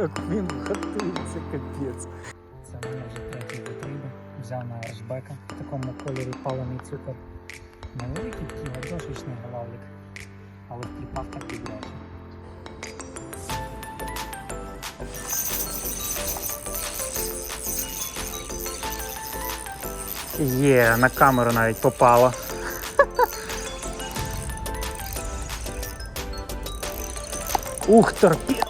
Як він готується, капець. Це в мене вже третій витриби. Взяв на решбека в такому кольорі палений цукор. Невеликий такий ладошечний головлик, але в кліпах так підряджу. Є, на камеру навіть попало. Ух, торпеда!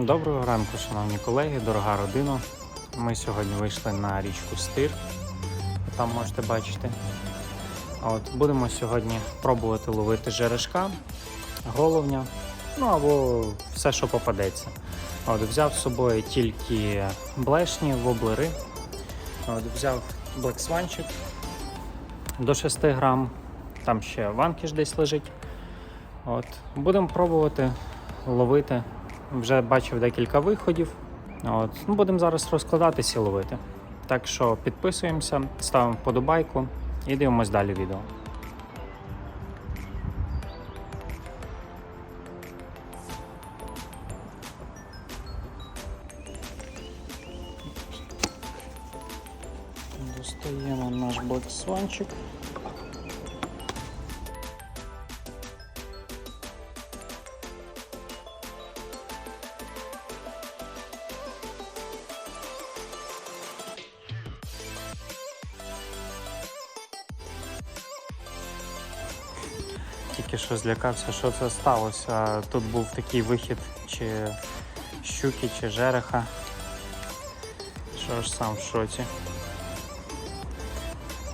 Доброго ранку, шановні колеги, дорога родина. Ми сьогодні вийшли на річку Стир. Там можете бачити. От, будемо сьогодні пробувати ловити жерешка, головня, ну або все, що попадеться. От, взяв з собою тільки блешні, воблери. От, взяв блексванчик до 6 грам. Там ще ванкіш десь лежить. От. Будемо пробувати ловити. Вже бачив декілька виходів. От. Ну, будемо зараз розкладатися і ловити. Так що підписуємося, ставимо вподобайку і дивимось далі відео. Достаємо наш боксванчик. Що злякався, що це сталося. Тут був такий вихід чи щуки, чи жереха. Що ж сам в шоці.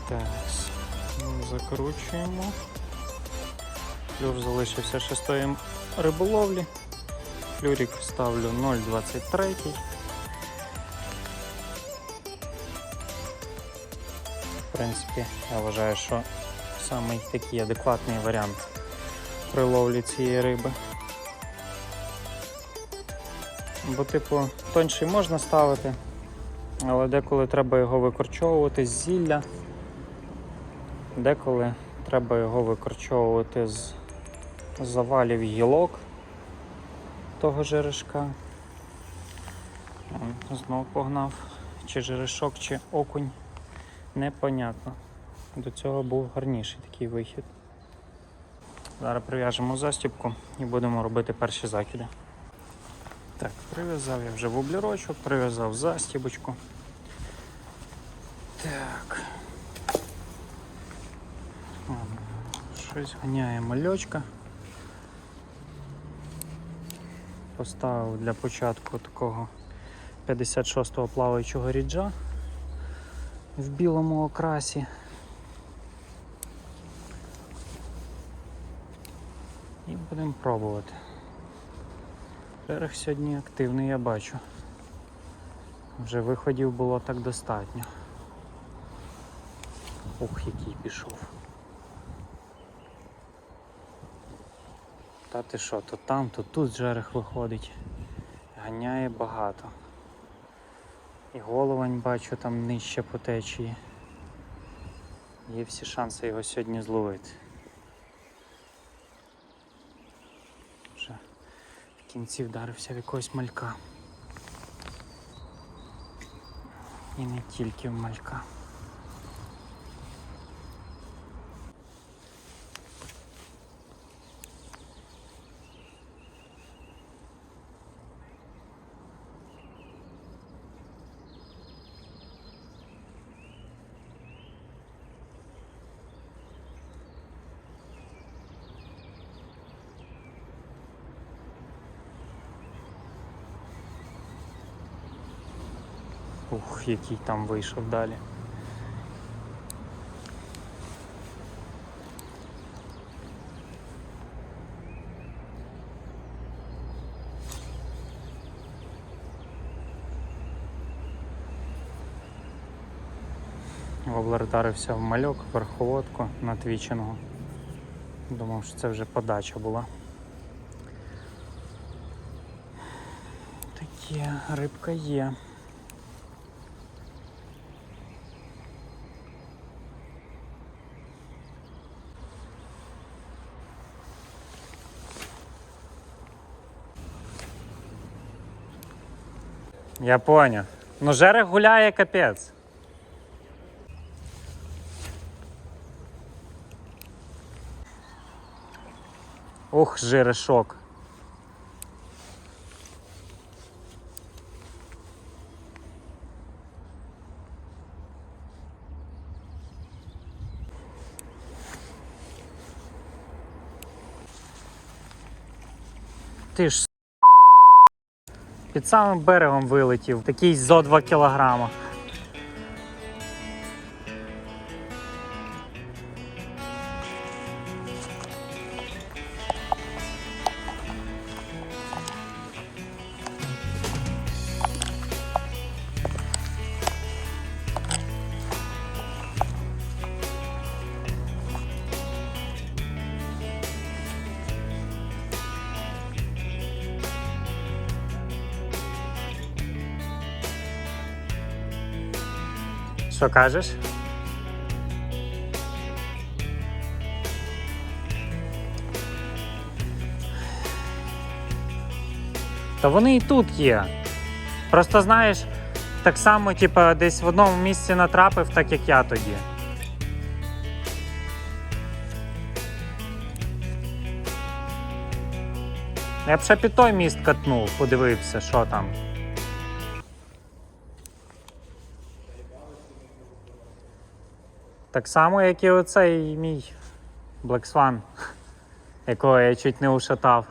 Так, закручуємо. Клюв залишився шестої риболовлі. Флюрик ставлю 0,23. В принципі, я вважаю, що самий такий адекватний варіант при ловлі цієї риби. Бо, типу, тонший можна ставити, але деколи треба його викорчовувати з зілля, деколи треба його викорчовувати з завалів гілок того жерешка. Он Знов погнав, чи жерешок, чи окунь, непонятно. До цього був гарніший такий вихід. Зараз прив'яжемо застібку і будемо робити перші закиди. Так, прив'язав я вже воблерочок, прив'язав застібочку. Так. Щось ганяє мальочка. Поставив для початку такого 56-го плаваючого ріджа в білому окрасі. І будемо пробувати. Берег сьогодні активний, я бачу. Вже виходів було так достатньо. Ух, який пішов. Та ти що, то там, то тут жерех виходить. Ганяє багато. І головань бачу там нижче по течії. Є всі шанси його сьогодні зловити. Вже в кінці вдарився в якогось малька. І не тільки в малька. Ух, який там вийшов далі. Воблер в мальок, верховодку натвіченого. Думав, що це вже подача була. Таке, рибка є. Я поняв. Ну, жерех гуляє капець. Ух, жерешок. Ти ж. Під самим берегом вилетів, такий зо 2 кілограма. Що кажеш? Та вони і тут є. Просто знаєш, так само, типа, десь в одному місці натрапив, так як я тоді. Я б ще під той міст катнув, подивився, що там. Так само, як і оцей мій Black Swan, якого я чуть не ушатав.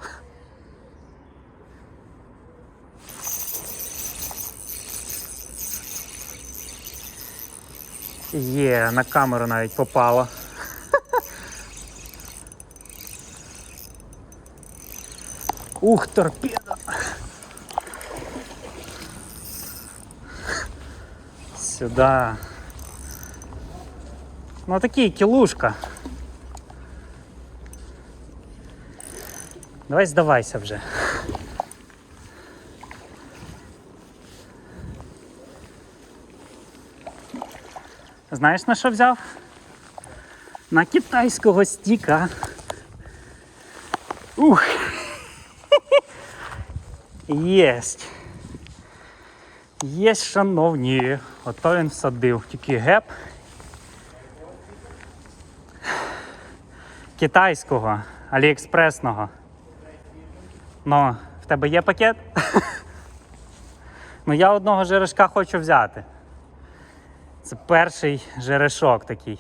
Є, на камеру навіть попало. Ух, торпеда! Сюда. Ну такий кілушка. Давай здавайся вже. Знаєш на що взяв? На китайського стіка. Ух. Єсть. Єсть, шановні. Ото він всадив. Тільки геп. Китайського, аліекспресного. Ну, в тебе є пакет? ну я одного жерешка хочу взяти. Це перший жерешок такий.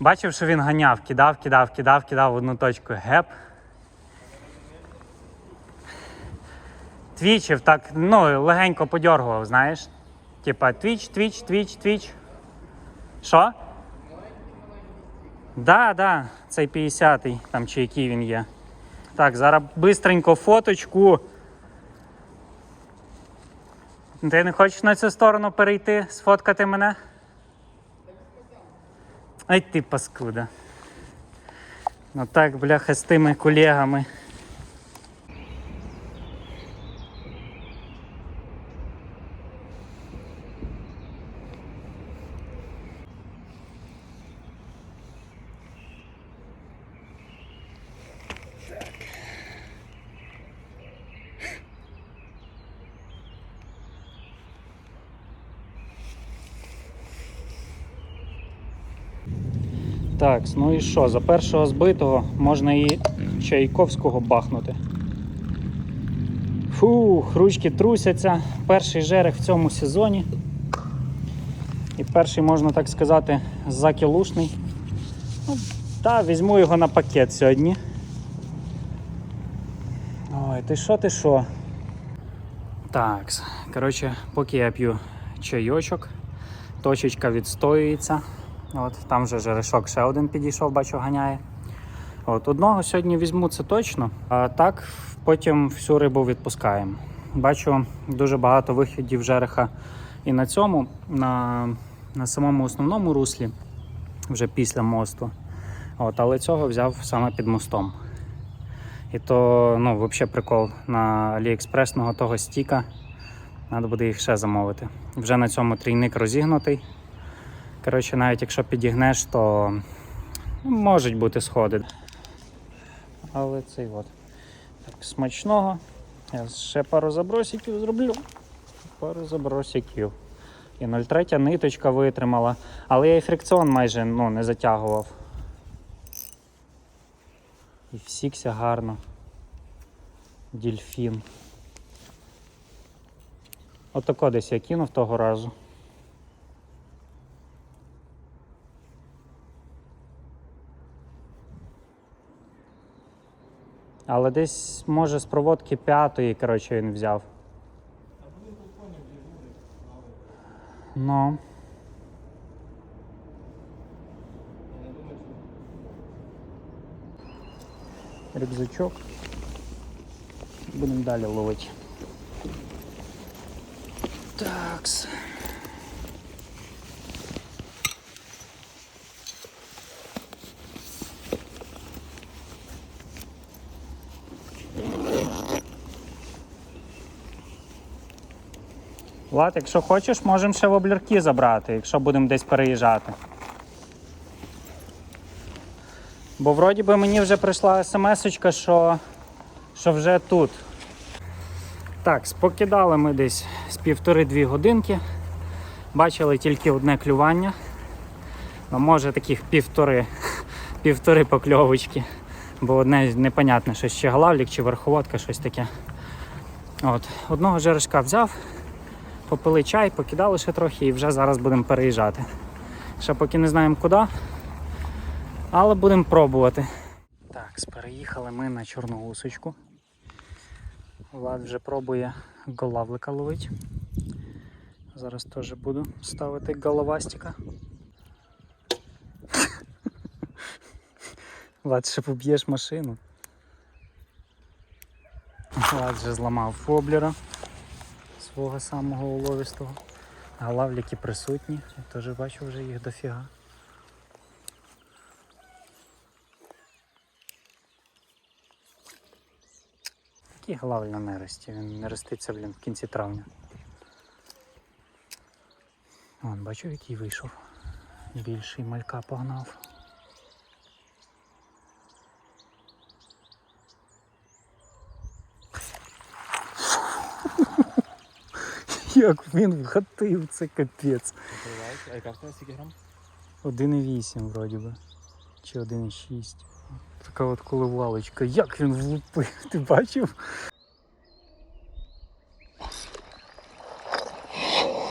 Бачив, що він ганяв, кидав, кидав, кидав, кидав в одну точку. Геп. Твічив так, ну, легенько подьоргував, знаєш. Типа твіч, твіч, твіч, твіч. Що? Да, да, цей 50-й, там чи який він є. Так, зараз бистренько фоточку. Ти не хочеш на цю сторону перейти, сфоткати мене? Ай ти паскуда. Ну так, бляха, з тими колегами. Ну і що, за першого збитого можна і Чайковського бахнути. Фух, ручки трусяться. Перший жерех в цьому сезоні. І перший, можна так сказати, закілушний. Ну, та, візьму його на пакет сьогодні. Ой, ти що, ти що? Так, коротше, поки я п'ю чайочок, точечка відстоюється. От, там вже жерешок ще один підійшов, бачу, ганяє. От, Одного сьогодні візьму це точно, а так потім всю рибу відпускаємо. Бачу дуже багато виходів жереха і на цьому, на, на самому основному руслі, вже після мосту. От, але цього взяв саме під мостом. І то ну, взагалі прикол на Аліекспресного того стіка. Треба буде їх ще замовити. Вже на цьому трійник розігнутий. Коротше, навіть якщо підігнеш, то ну, можуть бути сходи. Але цей от. Так, смачного. Я ще пару забросиків зроблю. Пару забросиків. І 0,3 ниточка витримала. Але я і фрикціон майже ну, не затягував. І всікся гарно. Дільфін. Отако десь я кинув того разу. Але десь, може, з проводки п'ятої, коротше, він взяв. Ну. Рюкзачок. Будемо далі ловити. Такс. Влад, якщо хочеш, можемо ще воблерки забрати, якщо будемо десь переїжджати. Бо вроді би мені вже прийшла смс-очка, що, що вже тут. Так, покидали ми десь з півтори-дві годинки. Бачили тільки одне клювання. Ну, може таких півтори, півтори покльовочки. Бо одне непонятне, що ще главлік чи верховодка, щось таке. От. Одного жерешка взяв, попили чай, покидали ще трохи і вже зараз будемо переїжджати. Ще поки не знаємо куди, але будемо пробувати. Так, переїхали ми на чорну гусочку. Влад вже пробує голавлика ловити. Зараз теж буду ставити головастика. Влад, ще поб'єш машину. Влад вже зламав воблера свого самого уловистого. А лавліки присутні. Я теж бачу вже їх дофіга. Такий главль на нерості, він не роститься, блін, в кінці травня. Вон, бачу, який вийшов. Більший малька погнав. Як він вгатив, це капець. А яка в тебе скільки грам? 1,8 вроді би. Чи 1,6. Така от коливалочка. Як він влупив, ти бачив?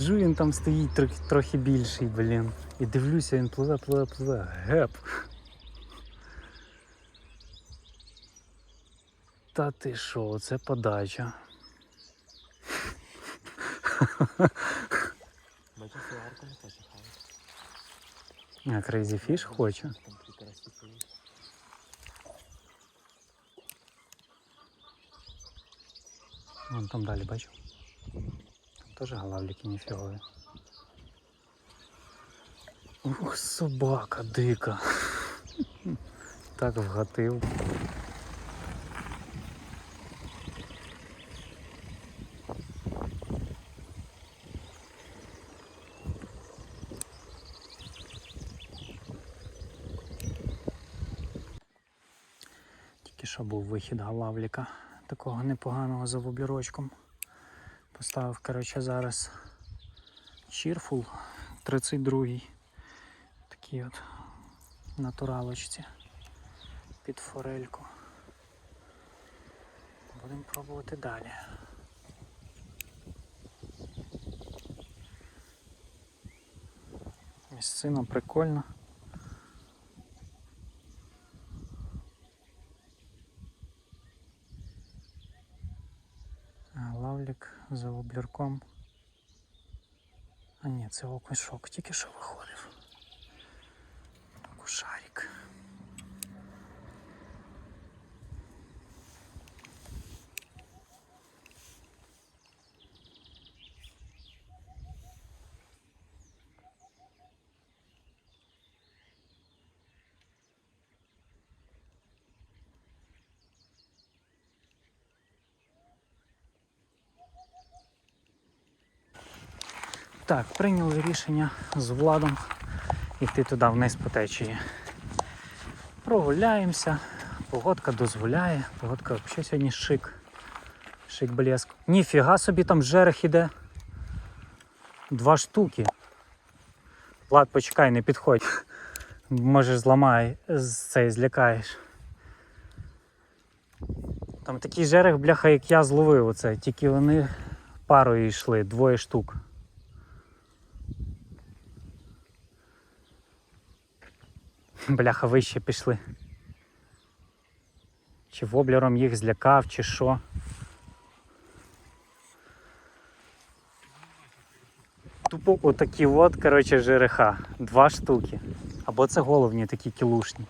Жу він там стоїть трохи, трохи більший, блін. І дивлюся, він пливе, пливе, пливе. Геп. Та ти що, це подача. Бачиш, що гарко не хоче хавати. А Crazy Fish хоче. Вон там далі бачу. Там теж галавліки ніфігові. Ух, собака дика. Так вгатив. Був вихід галавліка, такого непоганого за воблірочком. Поставив, коротше, зараз Cheerful 32-й. Такий от натуралочці під форельку. Будемо пробувати далі. Місцина прикольна. А, Лавлік за облірком. А ні, це окушок тільки що виходив. Так, прийняли рішення з владом йти туди вниз по течії. Прогуляємося, погодка дозволяє, погодка взагалі сьогодні шик. Шик блеск. Ніфіга собі там жерех іде. Два штуки. Влад, почекай, не підходь. Може зламай, цей злякаєш. Там такий жерех, бляха, як я зловив оце, тільки вони парою йшли, двоє штук. Бляха, вище пішли. Чи воблером їх злякав, чи що. Тупо отакі от, коротше, жереха. Два штуки. Або це головні такі кілушні.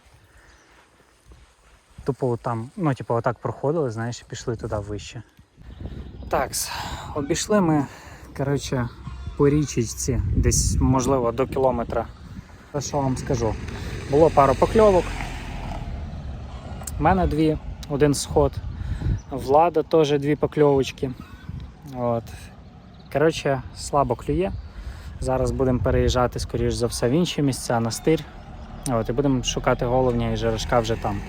Тупо там, ну, типу, отак проходили, знаєш, і пішли туди вище. Так, обійшли ми, коротше, по річечці, десь, можливо, до кілометра. Що вам скажу? Було пару покльовок. У мене дві, один сход. Влада теж дві покльовочки. От. Коротше, слабо клює. Зараз будемо переїжджати, скоріш за все, в інші місця на стир. От, і будемо шукати головня і жерешка вже там.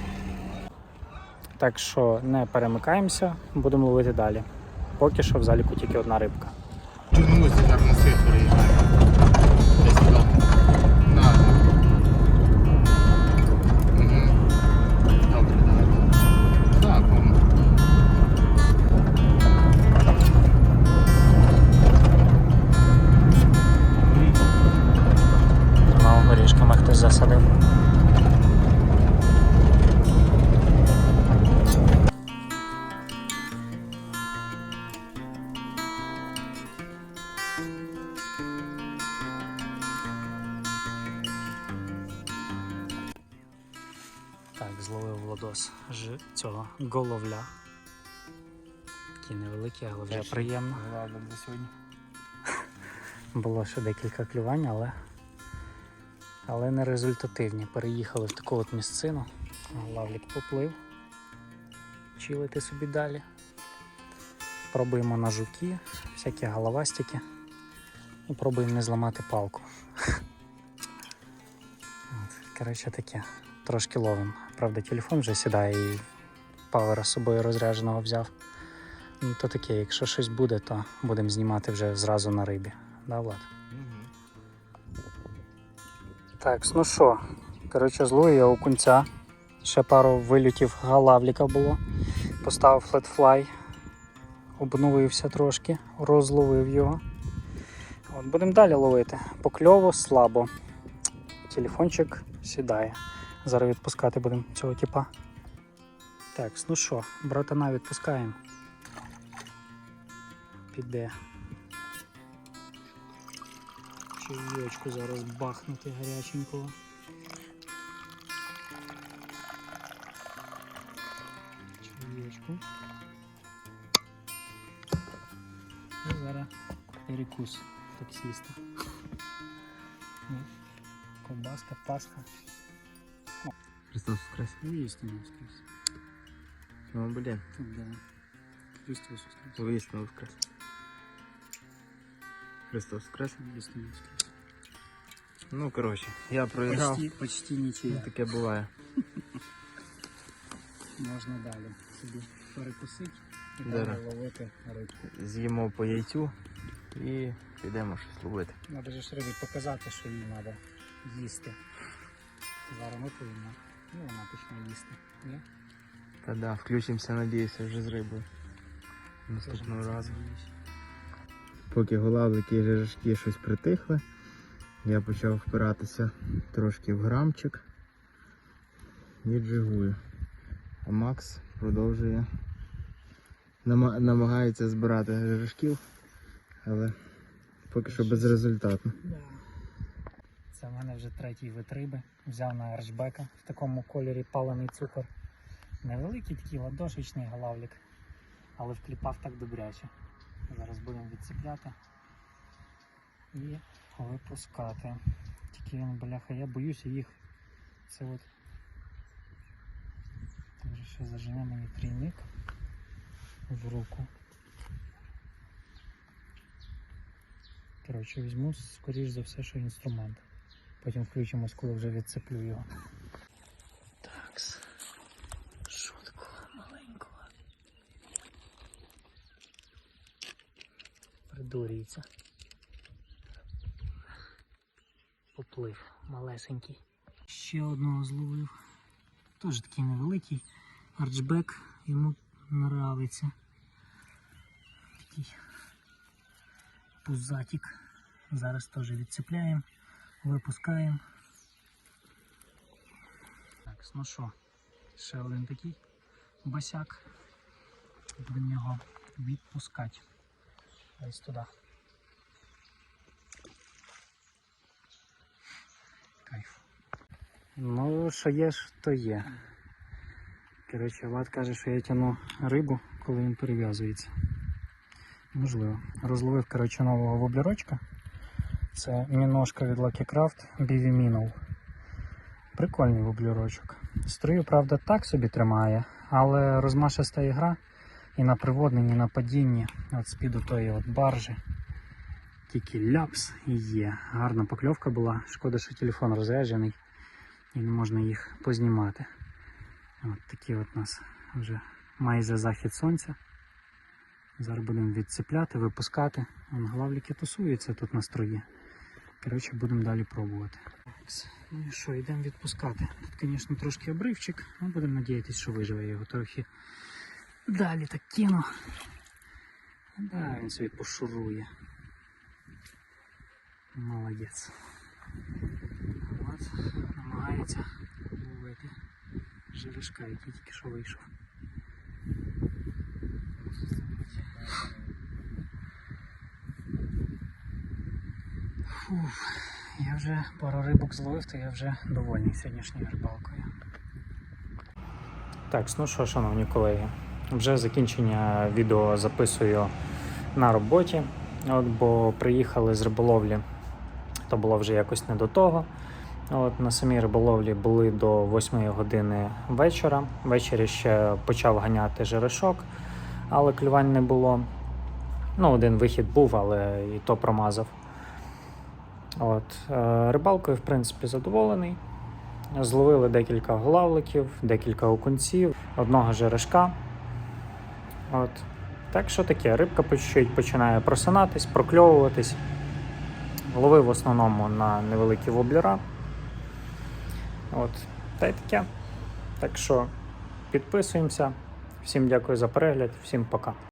Так що не перемикаємося, будемо ловити далі. Поки що в заліку тільки одна рибка. Чомусь так на світ переїжджає. Такий невеликий, але вже приємно. Для сьогодні. Було ще декілька клювань, але, але не результативні. Переїхали в таку от місцину. Лавлік поплив. Чилити собі далі. Пробуємо на жуки, всякі головастики. І пробуємо не зламати палку. От, Коротше таке. Трошки ловим. Правда, телефон вже сідає і павера з собою розрядженого взяв. Ну, то таке, якщо щось буде, то будемо знімати вже зразу на рибі. Да, Влад? Мгм. Так, ну що, коротше, злую я окунця. Ще пару вильотів галавліка було. Поставив флетфлай, обновився трошки, розловив його. От, будемо далі ловити. Покльово слабо. Телефончик сідає. Зараз відпускати будемо цього типа. Так, ну що, братана відпускаємо. Піде. Чайочку зараз бахнути гаряченького. Чайочку. І зараз перекус таксиста. Ну, Ковбаска, пасха. Христос воскрес. Ну, істинно воскрес. Ну, блін. Тут, да. Христос воскрес. Воістину воскрес. Христос воскрес. Ну, коротше, я проіграв. Почти, почти нічия. Таке буває. Можна далі собі перекусити і далі ловити рибку. З'їмо по яйцю і підемо щось ловити. Треба ж рибі показати, що їй треба їсти. Зараз ми поїмо. І вона почне їсти. Ні? Та да, включимося, надіюся, вже з рибою. Наступного разу. Поки голавлики і жижачки щось притихли, я почав впиратися трошки в грамчик і джигую. А Макс продовжує намагається збирати жижачків, але поки що безрезультатно. Це в мене вже третій вид. Взяв на арчбека в такому кольорі палений цукор. Невеликий такий ладошечний галавлік, але вкліпав так добряче. Зараз будемо відцепляти і випускати. Тільки він, бляха, я боюся їх. Це от. Може ще зажене мені трійник в руку. Коротше, візьму, скоріш за все, що інструмент. Потім включимось, коли вже відцеплю його. Так. Що такого маленького? Видурюється. Поплив малесенький. Ще одного зловив. Теж такий невеликий. Арчбек йому нравиться. Такий пузатик. Зараз теж відцепляємо, випускаємо. Так, ну що, ще один такий босяк. Будемо його відпускати. Ось туди. Кайф. Ну, що є, то є. Коротше, Влад каже, що я тяну рибу, коли він перев'язується. Можливо. Розловив, коротше, нового воблерочка. Це міношка від Lucky Craft BV Minnow. Прикольний воблерочок. Струю, правда, так собі тримає, але розмашиста ігра і на приводненні, на падінні. От з-під тої от баржі. Тільки ляпс і є. Гарна покльовка була. Шкода, що телефон розряджений і не можна їх познімати. От такі от у нас вже майже захід сонця. Зараз будемо відцепляти, випускати. Вон главліки тусуються тут на струї. Коротше, будемо далі пробувати. Ну і що, йдемо відпускати. Тут, звісно, трошки обривчик, але будемо надіятися, що виживе його трохи. Далі так кину. Да, він собі пошурує. Молодець. От, намагається ловити жерешка, який тільки що вийшов. Фух, я вже пару рибок зловив, то я вже довольний сьогоднішньою рибалкою. Так, ну що, шановні колеги, вже закінчення відео записую на роботі, от, бо приїхали з риболовлі, то було вже якось не до того. От, на самій риболовлі були до 8 години вечора. Ввечері ще почав ганяти жерешок, але клювань не було. Ну, один вихід був, але і то промазав. От, е, рибалкою, в принципі, задоволений. Зловили декілька главликів, декілька окунців, одного жерешка. От. Так що таке, рибка починає просинатись, прокльовуватись. Ловив в основному на невеликі воблера. От. Та й таке. Так що підписуємося. Всім дякую за перегляд, всім пока.